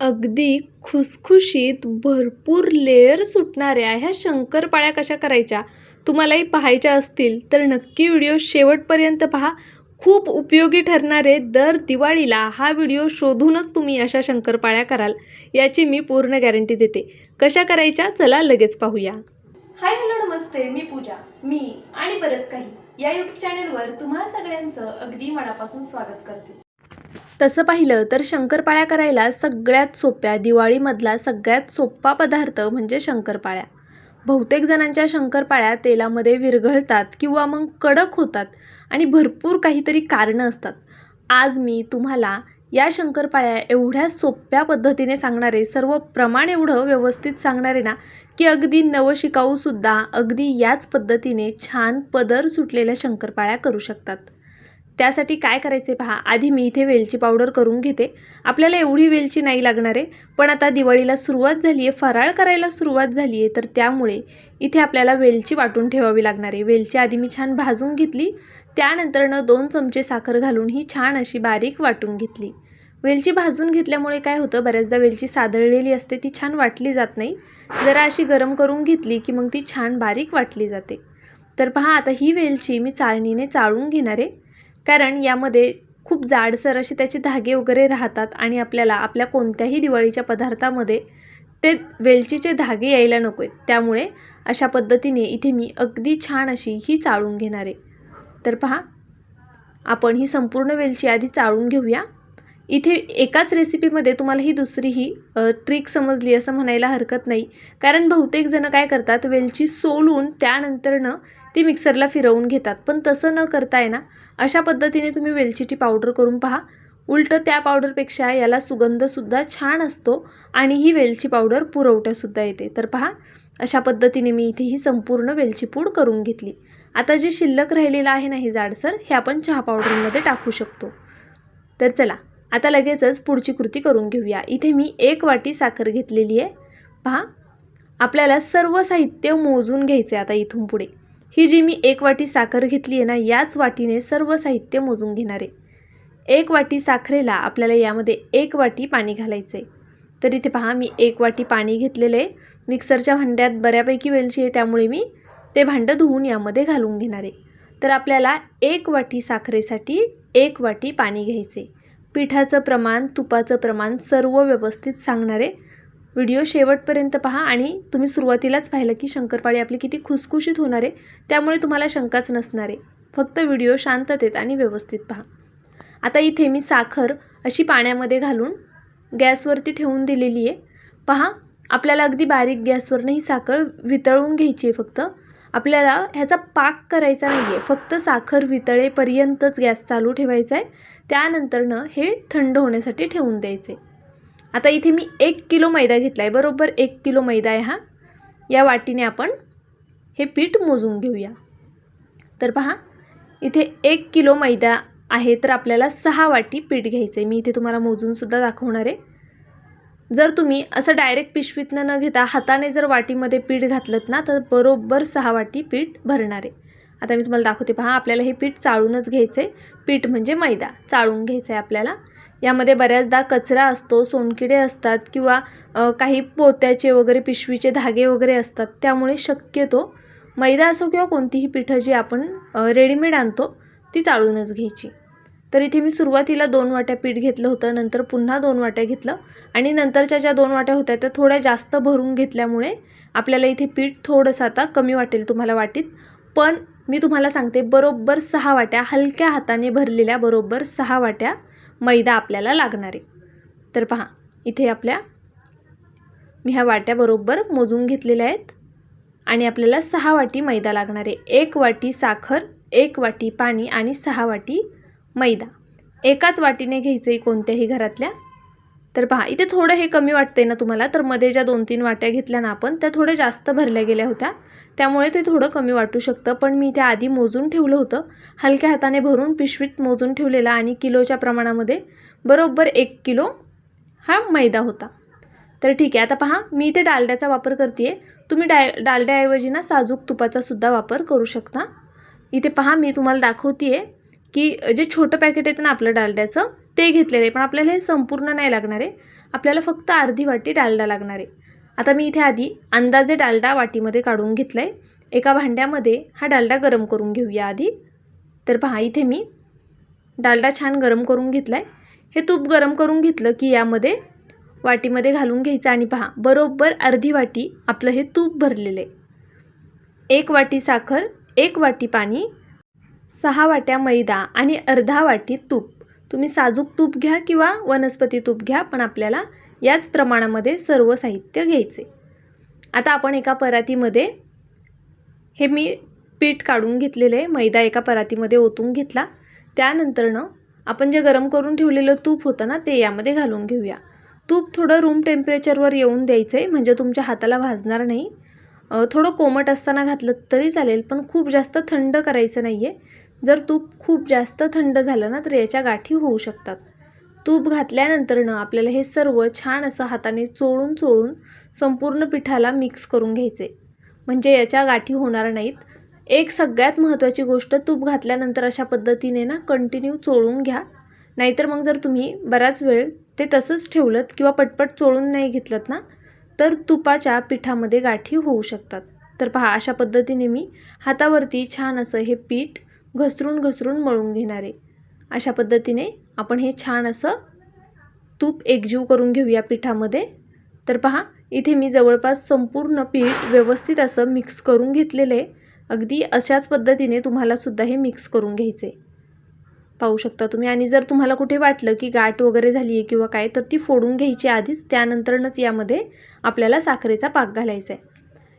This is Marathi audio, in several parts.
अगदी खुसखुशीत भरपूर लेअर सुटणाऱ्या ह्या शंकरपाळ्या कशा करायच्या? तुम्हालाही पाहायच्या असतील तर नक्की व्हिडिओ शेवटपर्यंत पहा. खूप उपयोगी ठरणारे दर दिवाळीला हा व्हिडिओ शोधूनच तुम्ही अशा शंकरपाळ्या कराल याची मी पूर्ण गॅरंटी देते. कशा करायच्या? चला लगेच पाहूया. हाय हॅलो नमस्ते. मी पूजा. मी आणि बरंच काही या यूट्यूब चॅनलवर तुम्हा सगळ्यांचं अगदी मनापासून स्वागत करते. तसं पाहिलं तर शंकरपाळ्या करायला सगळ्यात सोप्या दिवाळीमधला सगळ्यात सोपा पदार्थ म्हणजे शंकरपाळ्या. बहुतेक जणांच्या शंकरपाळ्या तेलामध्ये विरघळतात किंवा मग कडक होतात आणि भरपूर काहीतरी कारणं असतात. आज मी तुम्हाला या शंकरपाळ्या एवढ्या सोप्या पद्धतीने सांगणारे सर्व प्रमाण एवढं व्यवस्थित सांगणारे ना की अगदी नवशिकाऊसुद्धा अगदी याच पद्धतीने छान पदर सुटलेल्या शंकरपाळ्या करू शकतात. त्यासाठी काय करायचे पहा आधी मी इथे वेलची पावडर करून घेते. आपल्याला एवढी वेलची नाही लागणार आहे पण आता दिवाळीला सुरुवात झाली आहे फराळ करायला सुरुवात झाली आहे तर त्यामुळे इथे आपल्याला वेलची वाटून ठेवावी लागणार आहे. वेलची आधी मी छान भाजून घेतली त्यानंतरनं दोन चमचे साखर घालून ही छान अशी बारीक वाटून घेतली. वेलची भाजून घेतल्यामुळे काय होतं बऱ्याचदा वेलची सादळलेली असते ती छान वाटली जात नाही. जरा अशी गरम करून घेतली की मग ती छान बारीक वाटली जाते. तर पहा आता ही वेलची मी चाळणीने चाळून घेणार आहे. कारण यामध्ये खूप जाडसर असे त्याचे धागे वगैरे राहतात आणि आपल्याला आपल्या कोणत्याही दिवाळीच्या पदार्थामध्ये ते वेलचीचे धागे यायला नको आहेत त्यामुळे अशा पद्धतीने इथे मी अगदी छान अशी ही चाळून घेणार आहे. तर पहा आपण ही संपूर्ण वेलची आधी चाळून घेऊया. इथे एकाच रेसिपीमध्ये तुम्हाला ही दुसरी ही ट्रिक समजली असं म्हणायला हरकत नाही. कारण बहुतेक जणं काय करतात वेलची सोलून त्यानंतरनं ती मिक्सरला फिरवून घेतात. पण तसं न करता ना अशा पद्धतीने तुम्ही वेलचीची पावडर करून पहा. उलटं त्या पावडरपेक्षा याला सुगंधसुद्धा छान असतो आणि ही वेलची पावडर पुरवठ्यासुद्धा येते. तर पहा अशा पद्धतीने मी इथे ही संपूर्ण वेलची पूड करून घेतली. आता जे शिल्लक राहिलेलं आहे ना हे जाडसर हे आपण चहा पावडरमध्ये टाकू शकतो. तर चला आता लगेचच पुढची कृती करून घेऊया. इथे मी एक वाटी साखर घेतलेली आहे. पहा आपल्याला सर्व साहित्य मोजून घ्यायचे आता इथून पुढे. ही जी मी एक वाटी साखर घेतली आहे ना याच वाटीने सर्व साहित्य मोजून घेणार आहे. एक वाटी साखरेला आपल्याला यामध्ये एक वाटी पाणी घालायचं आहे तर इथे पहा मी एक वाटी पाणी घेतलेलं आहे. मिक्सरच्या भांड्यात बऱ्यापैकी वेलची आहे त्यामुळे मी ते भांडं धुवून यामध्ये घालून घेणार आहे. तर आपल्याला एक वाटी साखरेसाठी एक वाटी पाणी घ्यायचे पिठाचं प्रमाण तुपाचं प्रमाण सर्व व्यवस्थित सांगणारे व्हिडिओ शेवटपर्यंत पहा आणि तुम्ही सुरुवातीलाच पाहिलं की शंकरपाळी आपली किती खुसखुशीत होणार आहे त्यामुळे तुम्हाला शंकाच नसणार आहे. फक्त व्हिडिओ शांततेत आणि व्यवस्थित पहा. आता इथे मी साखर अशी पाण्यामध्ये घालून गॅसवरती ठेवून दिलेली आहे. पहा आपल्याला अगदी बारीक गॅसवरनं ही साखर वितळून घ्यायची आहे फक्त. आपल्याला ह्याचा पाक करायचा नाही आहे फक्त साखर वितळेपर्यंतच गॅस चालू ठेवायचा आहे. त्यानंतरनं हे थंड होण्यासाठी ठेवून द्यायचे आता इथे मी एक किलो मैदा घेतला आहे बरोबर एक किलो मैदा आहे हा. या वाटीने आपण हे पीठ मोजून घेऊया. तर पहा इथे एक किलो मैदा आहे तर आपल्याला सहा वाटी पीठ घ्यायचं आहे मी इथे तुम्हाला मोजूनसुद्धा दाखवणार आहे. जर तुम्ही असं डायरेक्ट पिशवीतनं न घेता हाताने जर वाटीमध्ये पीठ घातलं ना तर बरोबर सहा वाटी पीठ भरणार आहे. आता मी तुम्हाला दाखवते. पहा आपल्याला हे पीठ चाळूनच घ्यायचं आहे पीठ म्हणजे मैदा. चाळून घ्यायचं आहे आपल्याला. यामध्ये बऱ्याचदा कचरा असतो सोनकिडे असतात किंवा काही पोत्याचे वगैरे पिशवीचे धागे वगैरे असतात त्यामुळे शक्यतो मैदा असो किंवा कोणतीही पिठं जी आपण रेडीमेड आणतो ती चाळूनच घ्यायची. तर इथे मी सुरुवातीला दोन वाट्या पीठ घेतलं होतं नंतर पुन्हा दोन वाट्या घेतलं आणि नंतरच्या ज्या दोन वाट्या होत्या त्या थोड्या जास्त भरून घेतल्यामुळे आपल्याला इथे पीठ थोडंसं आता कमी वाटेल तुम्हाला वाटीत. पण मी तुम्हाला सांगते बरोबर सहा वाट्या हलक्या हाताने भरलेल्या बरोबर सहा वाट्या मैदा आपल्याला लागणार आहे. तर पहा इथे आपल्या मी ह्या वाट्या बरोबर मोजून घेतलेल्या आहेत. आणि आपल्याला सहा वाटी मैदा लागणार आहे. एक वाटी साखर एक वाटी पाणी आणि सहा वाटी मैदा. एकाच वाटीने घ्यायचं आहे कोणत्याही घरातल्या? तर पहा इथे थोडं हे कमी वाटतंय ना तुम्हाला तर मध्ये ज्या दोन तीन वाट्या घेतल्या ना आपण त्या थोड्या जास्त भरल्या गेल्या होत्या. त्यामुळे ते थोडं कमी वाटू शकतं पण मी त्या आधी मोजून ठेवलं होतं. हलक्या हाताने भरून पिशवीत मोजून ठेवलेला आणि किलोच्या प्रमाणामध्ये बरोबर एक किलो हा मैदा होता. तर ठीक आहे आता पहा मी इथे डालड्याचा वापर करते आहे तुम्ही डाय डालड्याऐवजी ना साजूक तुपाचा सुद्धा वापर करू शकता. इथे पहा मी तुम्हाला दाखवते आहे की जे छोटं पॅकेट येतं ना आपलं डालड्याचं ते घेतलेलं आहे पण आपल्याला हे संपूर्ण नाही लागणार आहे. आपल्याला फक्त अर्धी वाटी डालडा लागणार आहे. आता मी इथे आधी अंदाजे डालडा वाटीमध्ये काढून घेतला आहे एका भांड्यामध्ये हा डालडा गरम करून घेऊया आधी. तर पहा इथे मी डालडा छान गरम करून घेतला आहे हे तूप गरम करून घेतलं की यामध्ये वाटीमध्ये घालून घ्यायचं आणि पहा बरोबर अर्धी वाटी आपलं हे तूप भरलेलं आहे. एक वाटी साखर एक वाटी पाणी सहा वाट्या मैदा आणि अर्धा वाटी तूप. तुम्ही साजूक तूप घ्या किंवा वनस्पती तूप घ्या पण आपल्याला याच प्रमाणामध्ये सर्व साहित्य घ्यायचे. आता आपण एका परातीमध्ये हे मी पीठ काढून घेतलेलं आहे मैदा एका परातीमध्ये ओतून घेतला. त्यानंतरनं आपण जे गरम करून ठेवलेलं तूप होतं ना ते यामध्ये घालून घेऊया. तूप थोडं रूम टेम्परेचरवर येऊन द्यायचं आहे म्हणजे तुमच्या हाताला भाजणार नाही. थोडं कोमट असताना घातलं तरी चालेल पण खूप जास्त थंड करायचं नाही आहे जर तूप खूप जास्त थंड झालं ना तर याच्या गाठी होऊ शकतात. तूप घातल्यानंतरनं आपल्याला हे सर्व छान असं हाताने चोळून चोळून संपूर्ण पिठाला मिक्स करून घ्यायचे. म्हणजे याच्या गाठी होणार नाहीत. एक सगळ्यात महत्त्वाची गोष्ट तूप घातल्यानंतर अशा पद्धतीने ना कंटिन्यू चोळून घ्या. नाहीतर मग जर तुम्ही बराच वेळ ते तसंच ठेवलं किंवा पटपट चोळून नाही घेतलं ना तर तुपाच्या पिठामध्ये गाठी होऊ शकतात. तर पहा अशा पद्धतीने मी हातावरती छान असं हे पीठ घसरून घसरून मळून घेणारे. अशा पद्धतीने आपण हे छान असं तूप एकजीव करून घेऊया पिठामध्ये. तर पहा इथे मी जवळपास संपूर्ण पीठ व्यवस्थित असं मिक्स करून घेतलेलं आहे. अगदी अशाच पद्धतीने तुम्हालासुद्धा हे मिक्स करून घ्यायचे पाहू शकता तुम्ही. आणि जर तुम्हाला कुठे वाटलं की गाठ वगैरे झाली आहे किंवा काय तर ती फोडून घ्यायची आधीच. त्यानंतरनच यामध्ये आपल्याला साखरेचा पाक घालायचा आहे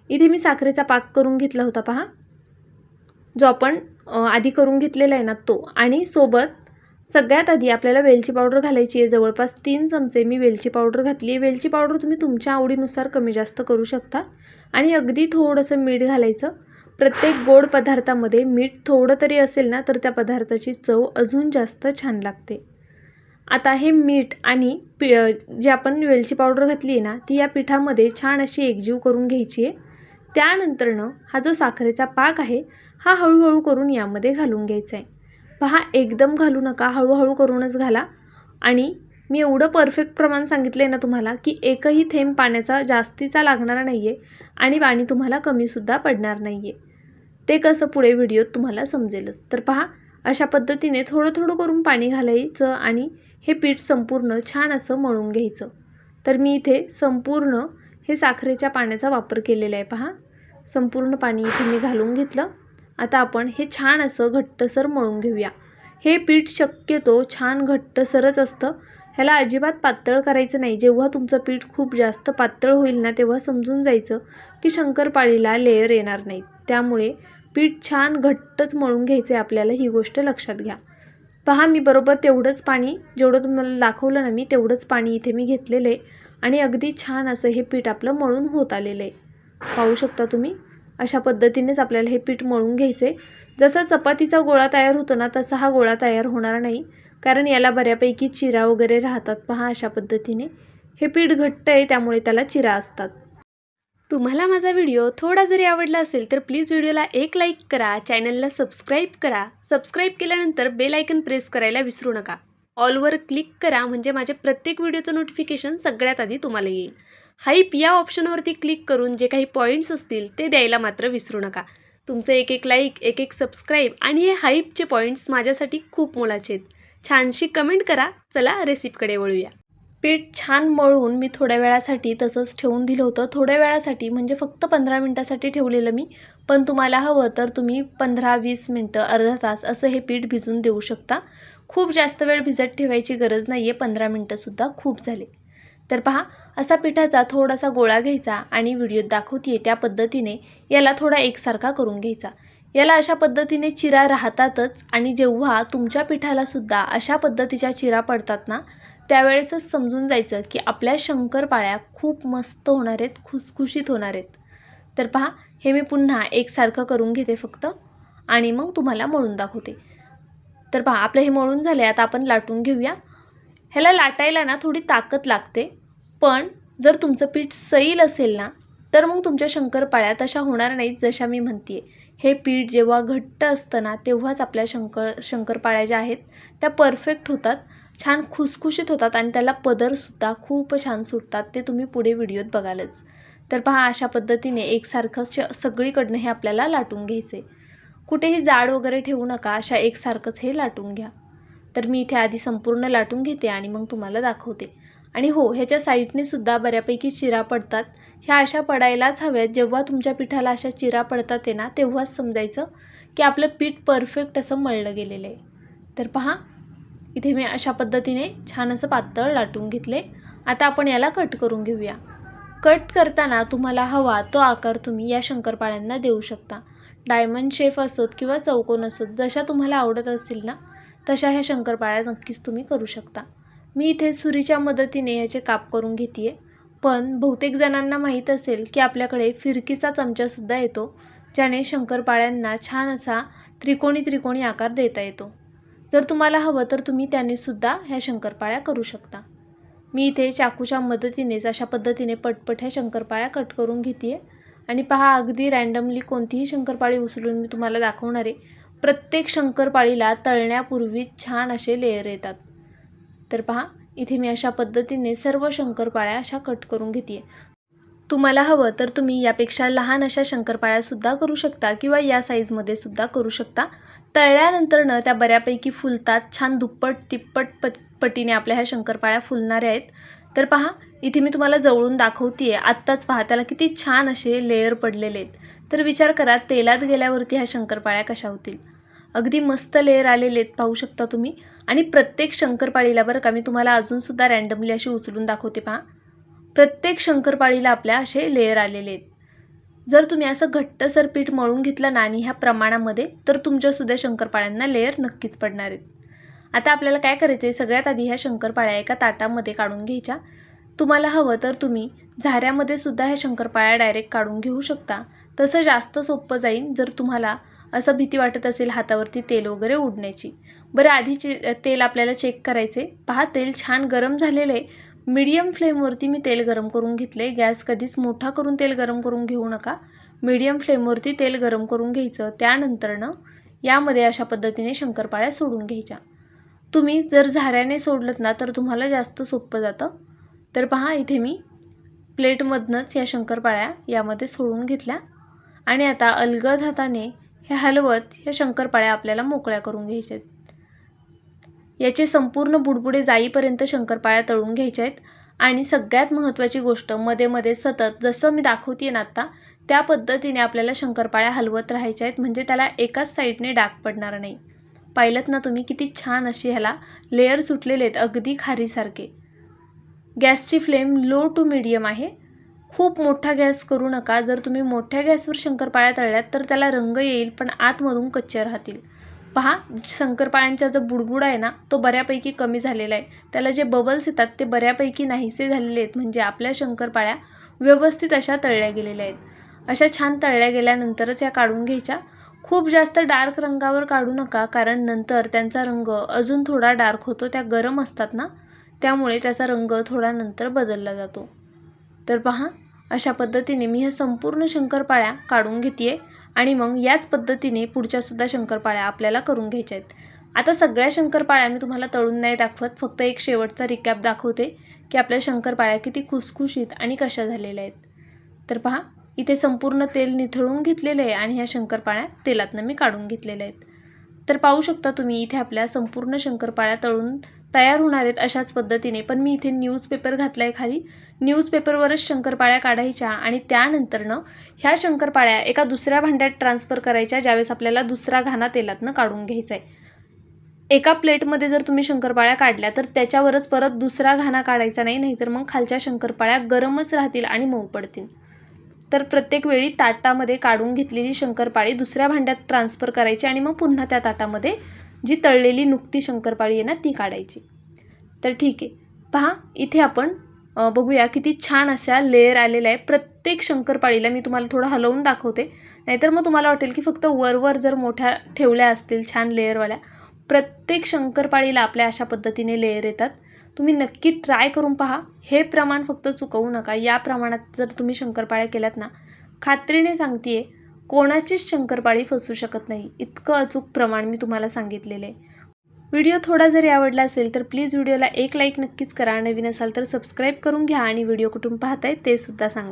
इथे मी साखरेचा पाक करून घेतला होता पहा. जो आपण आधी करून घेतलेला आहे ना तो. आणि सोबत सगळ्यात आधी आपल्याला वेलची पावडर घालायची आहे. जवळपास तीन चमचे मी वेलची पावडर घातली आहे. वेलची पावडर तुम्ही तुमच्या आवडीनुसार कमी जास्त करू शकता. आणि अगदी थोडंसं मीठ घालायचं. प्रत्येक गोड पदार्थामध्ये मीठ थोडं तरी असेल ना तर त्या पदार्थाची चव अजून जास्त छान लागते. आता हे मीठ आणि पि जे आपण वेलची पावडर घातली आहे ना ती या पिठामध्ये छान अशी एकजीव करून घ्यायची आहे. त्यानंतरनं हा जो साखरेचा पाक आहे हा हळूहळू करून यामध्ये घालून घ्यायचा आहे पहा एकदम घालू नका हळूहळू करूनच घाला. आणि मी एवढं परफेक्ट प्रमाण सांगितलं आहे ना तुम्हाला की एकही थेंब पाण्याचा जास्तीचा लागणार नाही आहे आणि पाणी तुम्हाला कमीसुद्धा पडणार नाही आहे ते कसं पुढे व्हिडिओत तुम्हाला समजेलच. तर पहा अशा पद्धतीने थोडं थोडं करून पाणी घालायचं आणि हे पीठ संपूर्ण छान असं मळून घ्यायचं. तर मी इथे संपूर्ण हे साखरेच्या पाण्याचा वापर केलेला आहे पहा. संपूर्ण पाणी इथे मी घालून घेतलं. आता आपण हे छान असं घट्टसर मळून घेऊया. हे पीठ शक्यतो छान घट्टसरच असतं. ह्याला अजिबात पातळ करायचं नाही. जेव्हा तुमचं पीठ खूप जास्त पातळ होईल ना तेव्हा समजून जायचं की शंकरपाळीला लेयर येणार नाहीत. त्यामुळे पीठ छान घट्टच मळून घ्यायचं आहे आपल्याला ही गोष्ट लक्षात घ्या. पहा मी बरोबर तेवढंच पाणी जेवढं तुम्हाला दाखवलं ना मी तेवढंच पाणी इथे मी घेतलेलं आहे. आणि अगदी छान असं हे पीठ आपलं मळून होत आलेलं आहे. पाहू शकता तुम्ही? अशा पद्धतीनेच आपल्याला हे पीठ मळून घ्यायचं आहे. जसा चपातीचा गोळा तयार होतो ना तसा हा गोळा तयार होणार नाही. कारण याला बऱ्यापैकी चिरा वगैरे राहतात. पहा अशा पद्धतीने. हे पीठ घट्ट आहे त्यामुळे त्याला चिरा असतात. तुम्हाला माझा व्हिडिओ थोडा जरी आवडला असेल तर प्लीज व्हिडिओला एक लाईक करा चॅनलला सबस्क्राईब करा. सबस्क्राईब केल्यानंतर बेल आयकन प्रेस करायला विसरू नका. ऑलवर क्लिक करा म्हणजे माझे प्रत्येक व्हिडिओचं नोटिफिकेशन सगळ्यात आधी तुम्हाला येईल. हाईप या ऑप्शनवरती क्लिक करून जे काही पॉईंट्स असतील ते द्यायला मात्र विसरू नका. तुमचं एक एक लाईक एक एक सबस्क्राईब आणि हे हाईपचे पॉईंट्स माझ्यासाठी खूप मोलाचे आहेत. छानशी कमेंट करा. चला रेसिपीकडे वळूया. पीठ छान मळून मी थोड्या वेळासाठी तसंच ठेवून दिलं होतं. थोड्या वेळासाठी म्हणजे फक्त पंधरा मिनटासाठी ठेवलेलं मी. पण तुम्हाला हवं तर तुम्ही पंधरा वीस मिनटं अर्धा तास असं हे पीठ भिजून देऊ शकता. खूप जास्त वेळ भिजत ठेवायची गरज नाही आहे पंधरा मिनटंसुद्धा खूप झाले. तर पहा असा पिठाचा थोडासा गोळा घ्यायचा आणि व्हिडिओत दाखवते त्या पद्धतीने याला थोडा एकसारखा करून घ्यायचा. याला अशा पद्धतीने चिरा राहतातच आणि जेव्हा तुमच्या पिठालासुद्धा अशा पद्धतीच्या चिरा पडतात ना त्यावेळेसच समजून जायचं की आपल्या शंकरपाळ्या खूप मस्त होणार आहेत खुसखुशीत होणार आहेत. तर पहा हे मी पुन्हा एकसारखं करून घेते फक्त आणि मग तुम्हाला मळून दाखवते. तर पहा आपलं हे मळून झाले आता आपण लाटून घेऊया. ह्याला लाटायला ना थोडी ताकद लागते. पण जर तुमचं पीठ सैल असेल ना तर मग तुमच्या शंकरपाळ्या तशा होणार नाहीत जशा मी म्हणते हे पीठ जेव्हा घट्ट असतं ना तेव्हाच आपल्या शंकर शंकरपाळ्या ज्या आहेत त्या परफेक्ट होतात छान खुसखुशीत होतात आणि त्याला पदरसुद्धा खूप छान सुटतात ते तुम्ही पुढे व्हिडिओत बघालच. तर पहा अशा पद्धतीने एकसारखं श सगळीकडनं हे आपल्याला लाटून घ्यायचे कुठेही जाड वगैरे ठेवू नका अशा एकसारखंच हे लाटून घ्या. तर मी इथे आधी संपूर्ण लाटून घेते आणि मग तुम्हाला दाखवते. आणि हो ह्याच्या साईडने सुद्धा बऱ्यापैकी चिरा पडतात. ह्या अशा पडायलाच हव्यात. जेव्हा तुमच्या पिठाला अशा चिरा पडतात आहे ना तेव्हाच समजायचं की आपलं पीठ परफेक्ट असं मळलं गेलेलं आहे. तर पहा इथे मी अशा पद्धतीने छान असं पातळ लाटून घेतले. आता आपण याला कट करून घेऊया. कट करताना तुम्हाला हवा तो आकार तुम्ही या शंकरपाळ्यांना देऊ शकता. डायमंड शेफ असोत किंवा चौकोन असोत जशा तुम्हाला आवडत असतील ना तशा ह्या शंकरपाळ्या नक्कीच तुम्ही करू शकता. मी इथे सुरीच्या मदतीने ह्याचे काप करून घेते आहे पण बहुतेक जणांना माहीत असेल की आपल्याकडे फिरकीचा चमचासुद्धा येतो ज्याने शंकरपाळ्यांना छान असा त्रिकोणी त्रिकोणी आकार देता येतो. जर तुम्हाला हवं तर तुम्ही त्याने सुद्धा ह्या शंकरपाळ्या करू शकता. मी इथे चाकूच्या मदतीनेच अशा पद्धतीने पटपट ह्या शंकरपाळ्या कट करून घेते आहे आणि पहा अगदी रँडमली कोणतीही शंकरपाळी उचलून मी तुम्हाला दाखवणार आहे. प्रत्येक शंकरपाळीला तळण्यापूर्वी छान असे लेयर येतात. तर पहा इथे मी अशा पद्धतीने सर्व शंकरपाळ्या अशा कट करून घेते तुम्हाला हवं तर तुम्ही यापेक्षा लहान अशा शंकरपाळ्यासुद्धा करू शकता किंवा या साईजमध्ये सुद्धा करू शकता. तळल्यानंतरनं त्या बऱ्यापैकी फुलतात. छान दुप्पट तिप्पट पट पटीने आपल्या ह्या शंकरपाळ्या फुलणाऱ्या आहेत. तर पहा इथे मी तुम्हाला जवळून दाखवते आहे आत्ताच पहा त्याला किती छान असे लेयर पडलेले आहेत. तर विचार करा तेलात गेल्यावरती ह्या शंकरपाळ्या कशा होतील? अगदी मस्त लेयर आलेले आहेत पाहू शकता तुम्ही. आणि प्रत्येक शंकरपाळीला बरं का मी तुम्हाला अजूनसुद्धा रँडमली अशी उचलून दाखवते पहा. प्रत्येक शंकरपाळीला आपल्या असे लेयर आलेले आहेत. जर तुम्ही असं घट्टसर पीठ मळून घेतलं ना आणि ह्या प्रमाणामध्ये तर तुमच्यासुद्धा शंकरपाळ्यांना लेयर नक्कीच पडणार आहेत. आता आपल्याला काय करायचं आहे सगळ्यात आधी ह्या शंकरपाळ्या एका ताटामध्ये काढून घ्यायच्या. तुम्हाला हवं तर तुम्ही झाऱ्यामध्ये सुद्धा ह्या शंकरपाळ्या डायरेक्ट काढून घेऊ शकता. तसं जास्त सोपं जाईल जर तुम्हाला असं भीती वाटत असेल हातावरती तेल वगैरे उडण्याची. बरं आधी चे तेल आपल्याला चेक करायचे पहा तेल छान गरम झालेलं आहे. मीडियम फ्लेमवरती मी तेल गरम करून घेतले गॅस कधीच मोठा करून तेल गरम करून घेऊ नका. मीडियम फ्लेमवरती तेल गरम करून घ्यायचं. त्यानंतरनं यामध्ये अशा पद्धतीने शंकरपाळ्या सोडून घ्यायच्या. तुम्ही जर झाऱ्याने सोडलं ना तर तुम्हाला जास्त सोपं जातं. तर पहा इथे मी प्लेटमधनंच या शंकरपाळ्या यामध्ये सोडून घेतल्या. आणि आता अलगद हाताने हे हलवत ह्या शंकरपाळ्या आपल्याला मोकळ्या करून घ्यायच्या आहेत याचे संपूर्ण बुडबुडे जाईपर्यंत शंकरपाळ्या तळून घ्यायच्या आहेत आणि सगळ्यात महत्त्वाची गोष्टमध्ये मध्ये सतत जसं मी दाखवते ना आत्ता त्या पद्धतीने आपल्याला शंकरपाळ्या हलवत राहायच्या आहेत म्हणजे त्याला एकाच साईडने डाग पडणार नाही. पाहिलं ना तुम्ही किती छान अशी ह्याला लेअर सुटलेले आहेत अगदी खारीसारखे. गॅसची फ्लेम लो टू मिडियम आहे. खूप मोठा गॅस करू नका. जर तुम्ही मोठ्या गॅसवर शंकरपाळ्या तळल्यात तर त्याला रंग येईल पण आतमधून कच्च्या राहतील. पहा शंकरपाळ्यांचा जो बुडबुड आहे ना तो बऱ्यापैकी कमी झालेला आहे. त्याला जे बबल्स येतात ते बऱ्यापैकी नाहीसे झालेले आहेत. म्हणजे आपल्या शंकरपाळ्या व्यवस्थित अशा तळल्या गेलेल्या आहेत. अशा छान तळल्या गेल्यानंतरच या काढून घ्यायच्या. खूप जास्त डार्क रंगावर काढू नका कारण नंतर त्यांचा रंग अजून थोडा डार्क होतो त्या गरम असतात ना त्यामुळे त्याचा रंग थोडा नंतर बदलला जातो. तर पहा अशा पद्धतीने मी ह्या संपूर्ण शंकरपाळ्या काढून घेते आणि मग याच पद्धतीने पुढच्यासुद्धा शंकरपाळ्या आपल्याला करून घ्यायच्या आहेत. आता सगळ्या शंकरपाळ्या मी तुम्हाला तळून नाही दाखवत फक्त एक शेवटचा रिकॅप दाखवते की आपल्या शंकरपाळ्या किती खुसखुशीत आणि कशा झालेल्या आहेत. तर पहा इथे संपूर्ण तेल निथळून घेतलेले आहे आणि ह्या शंकरपाळ्या तेलातनं मी काढून घेतलेल्या आहेत. तर पाहू शकता तुम्ही इथे आपल्या संपूर्ण शंकरपाळ्या तळून तयार होणार आहेत अशाच पद्धतीने. पण मी इथे न्यूजपेपर घातला आहे खाली. न्यूजपेपरवरच शंकरपाळ्या काढायच्या आणि त्यानंतरनं ह्या शंकरपाळ्या एका दुसऱ्या भांड्यात ट्रान्सफर करायच्या ज्यावेळेस आपल्याला दुसरा घाणा तेलातनं काढून घ्यायचा आहे. एका प्लेटमध्ये जर तुम्ही शंकरपाळ्या काढल्या तर त्याच्यावरच परत दुसरा घाणा काढायचा नाही नाहीतर मग खालच्या शंकरपाळ्या गरमच राहतील आणि मऊ पडतील. तर प्रत्येक वेळी ताटामध्ये काढून घेतलेली शंकरपाळी दुसऱ्या भांड्यात ट्रान्सफर करायची आणि मग पुन्हा त्या ताटामध्ये जी तळलेली नुकती शंकरपाळी आहे ना ती काढायची. तर ठीक आहे. पहा इथे आपण बघूया किती छान अशा लेअर आलेल्या आहे प्रत्येक शंकरपाळीला मी तुम्हाला थोडं हलवून दाखवते. नाहीतर मग तुम्हाला वाटेल की फक्त वरवर जर मोठ्या ठेवल्या असतील छान लेअरवाल्या प्रत्येक शंकरपाळीला आपल्या अशा पद्धतीने लेअर येतात. तुम्ही नक्की ट्राय करून पहा. हे प्रमाण फक्त चुकवू नका. या प्रमाणात जर तुम्ही शंकरपाळ्या केल्यात ना खात्रीने सांगते आहे कोणाचीच शंकरपाळी फसू शकत नाही. इतकं अचूक प्रमाण मी तुम्हाला सांगितलेलं आहे. व्हिडिओ थोडा जरी आवडला असेल तर प्लीज व्हिडिओला एक लाईक नक्कीच करा. नवीन असाल तर सबस्क्राईब करून घ्या आणि व्हिडिओ कुठून पाहताय ते सुद्धा सांगा.